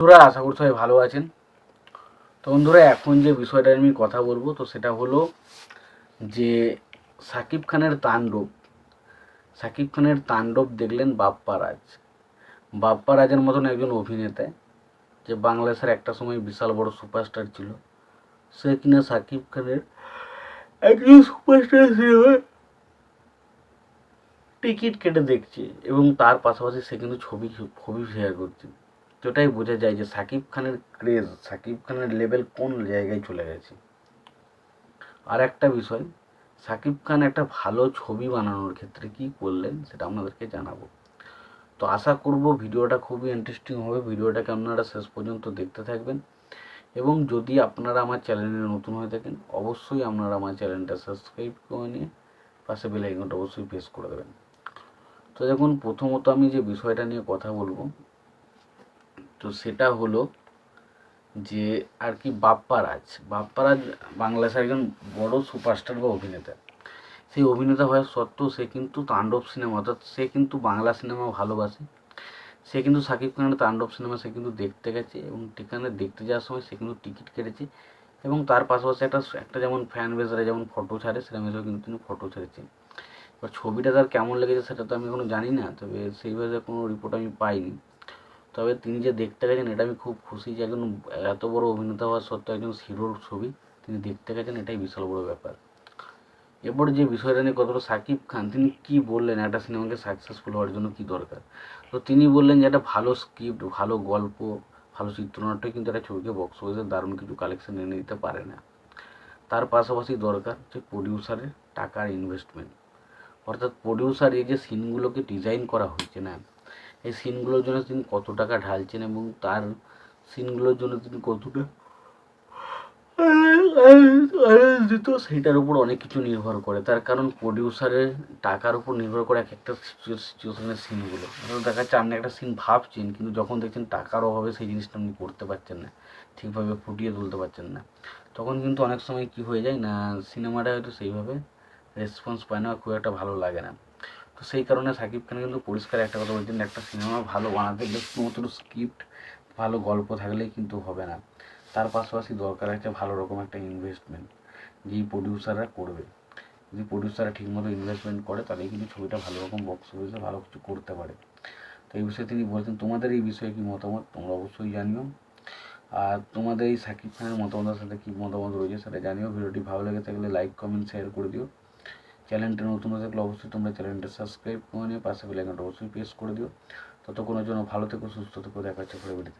বন্ধুরা, আশা করি সবাই ভালো আছেন। তো বন্ধুরা, এখন যে বিষয়টা আমি কথা বলব, তো সেটা হলো যে সাকিব খানের তাণ্ডব। সাকিব খানের তাণ্ডব দেখলেন বাপ্পা রাজ বাপ্পা রাজের মতন একজন অভিনেতা, যে বাংলাদেশের একটা সময় বিশাল বড় সুপারস্টার ছিল। সে কিনা সাকিব খানের একজন সুপারস্টার সিনেমা টিকিট কেটে দেখছে এবং তার পাশাপাশি সে কিন্তু ছবি ছবি শেয়ার করছে। তো এটাই বোঝা যায় যে সাকিব খানের ক্রেজ সাকিব খানের লেভেল কোন জায়গায় চলে গেছে। আর একটা বিষয়, সাকিব খান একটা ভালো ছবি বানানোর ক্ষেত্রে কি করলেন সেটা আপনাদেরকে জানাব। তো আশা করব ভিডিওটা খুবই ইন্টারেস্টিং হবে, ভিডিওটাকে আপনারা শেষ পর্যন্ত দেখতে থাকবেন। এবং যদি আপনারা আমার চ্যানেলে নতুন হয়ে থাকেন, অবশ্যই আপনারা আমার চ্যানেলটা সাবস্ক্রাইব করে নিয়ে পাশে বেল আইকনটা অবশ্যই প্রেস করে দেবেন। তো দেখুন, প্রথমত আমি যে বিষয়টা নিয়ে কথা বলব তো সেটা হলো যে আর কি বাপ্পা রাজ বাপ্পা রাজ বাংলাদেশের একজন বড় সুপারস্টার বা অভিনেতা। সেই অভিনেতা হওয়ার সত্ত্বেও সে কিন্তু তাণ্ডব সিনেমা অর্থাৎ সে কিন্তু বাংলা সিনেমা ভালোবাসে। সে কিন্তু সাকিব খানের তাণ্ডব সিনেমা সে কিন্তু দেখতে গেছে এবং সেখানে দেখতে যাওয়ার সময় সে কিন্তু টিকিট কেটেছে এবং তার পাশাপাশি একটা একটা যেমন ফ্যান বেসরা যেমন ফটো ছাড়ে সেরকম হিসেবে কিন্তু তিনি ফটো ছেড়েছেন। এবার ছবিটা তার কেমন লেগেছে সেটা তো আমি এখনও জানি না, তবে সেইভাবে কোনো রিপোর্ট আমি পাইনি। তবে তিনি যে দেখতে গেছেন, এটা আমি খুব খুশি যে একজন এত বড় অভিনেতা হওয়া সত্ত্বেও একজন হিরোর ছবি তিনি দেখতে গেছেন, এটাই বিশাল বড় ব্যাপার। এরপর যে বিষয়টা নিয়ে কতটা সাকিব খান, তিনি কি বললেন? একটা সিনেমাকে সাকসেসফুল হওয়ার জন্য কি দরকার? তো তিনি বললেন যে একটা ভালো স্ক্রিপ্ট ভালো গল্প, ভালো চিত্রনাট্য কিন্তু একটা ছবিকে বক্স অফিসে দারুণ কিছু কালেকশন এনে দিতে পারে না। তার পাশাপাশি দরকার যে প্রডিউসারের টাকার ইনভেস্টমেন্ট অর্থাৎ প্রডিউসার এই যে সিনগুলোকে ডিজাইন করা হয়েছে না এই সিনগুলোর জন্য তিনি কত টাকা ঢালছেন এবং তার সিনগুলোর জন্য তিনি কতটা দিত সেইটার উপর অনেক কিছু নির্ভর করে। তার কারণ প্রডিউসারের টাকার উপর নির্ভর করে এক একটা সিচুয়েশনের সিনগুলো। দেখা যাচ্ছে আপনি একটা সিন ভাবছেন, কিন্তু যখন দেখছেন টাকার অভাবে সেই জিনিসটা আপনি করতে পারছেন না, ঠিকভাবে ফুটিয়ে তুলতে পারছেন না। তখন কিন্তু অনেক সময় কি হয়ে যায় না, সিনেমাটা হয়তো সেইভাবে রেসপন্স পায় না, খুব একটা ভালো লাগে না। তো সেই কারণে সাকিব খান কিন্তু পরিষ্কার একটা কথা বলছেন একটা সিনেমা ভালো বানাতে গেলে শুধুমাত্র স্ক্রিপ্ট ভালো গল্প থাকলেই কিন্তু হবে না। তার পাশাপাশি দরকার আছে ভালো রকম একটা ইনভেস্টমেন্ট যেই প্রডিউসাররা করবে। যদি প্রডিউসাররা ঠিকমতো ইনভেস্টমেন্ট করে তাহলেই কিন্তু ছবিটা ভালো রকম বক্স অফিসে ভালো কিছু করতে পারে। তো এই বিষয়ে তিনি বলছেন, তোমাদের এই বিষয়ে কী মতামত? তোমরা অবশ্যই জানিও। আর তোমাদের এই সাকিব খানের মতামতের সাথে কী মতামত রয়েছে সেটা জানিও। ভিডিওটি ভালো লেগে থাকলে লাইক কমেন্ট শেয়ার করে দিও। চ্যানেলটা নতুন হয়ে থাকলে অবশ্যই তোমরা চ্যানেলটা সাবস্ক্রাইব করে নিয়ে পাশে বেলাইকনটা অবশ্যই প্রেস করে দিও। ততক্ষণের জন্য ভালো থেকো, সুস্থ থেকো, দেখা হচ্ছে ভিডিওতে